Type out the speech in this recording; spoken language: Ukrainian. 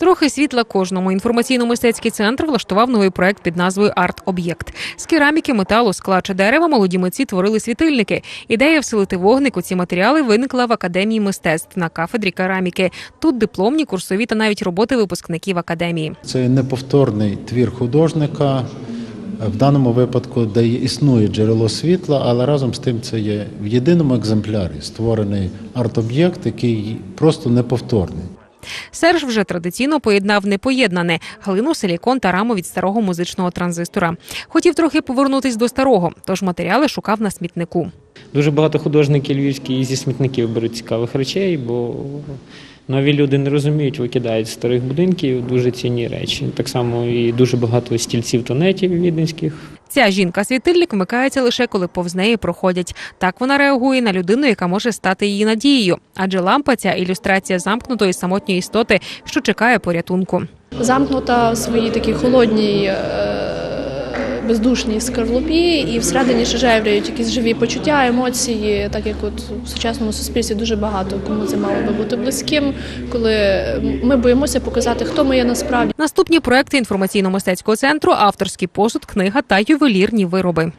Трохи світла кожному. Інформаційно-мистецький центр влаштував новий проект під назвою Арт-об'єкт. З кераміки, металу, скла чи дерева молоді митці творили світильники. Ідея вселити вогник у ці матеріали виникла в академії мистецтв на кафедрі кераміки. Тут дипломні, курсові та навіть роботи випускників академії. Це неповторний твір художника. В даному випадку, де існує джерело світла, але разом з тим це є в єдиному екземплярі створений арт-об'єкт, який просто неповторний. Серж вже традиційно поєднав непоєднане глину, силікон та раму від старого музичного транзистора. Хотів трохи повернутись до старого, тож матеріали шукав на смітнику. Дуже багато художників львівських зі смітників беруть цікавих речей, бо нові люди не розуміють, викидають з старих будинків дуже цінні речі. Так само і дуже багато стільців тонетів віденських. Ця жінка-світильник вмикається лише коли повз неї проходять. Так вона реагує на людину, яка може стати її надією. Адже лампа ця ілюстрація замкнутої самотньої істоти, що чекає порятунку. замкнута в своїй такій холодній, е, бездушній скарлупі, і всередині ще якісь живі почуття, емоції, так як от в сучасному суспільстві дуже багато кому це мало би бути близьким, коли ми боїмося показати, хто ми є насправді. Наступні проекти інформаційно-мистецького центру авторський посуд, книга та ювелірні вироби.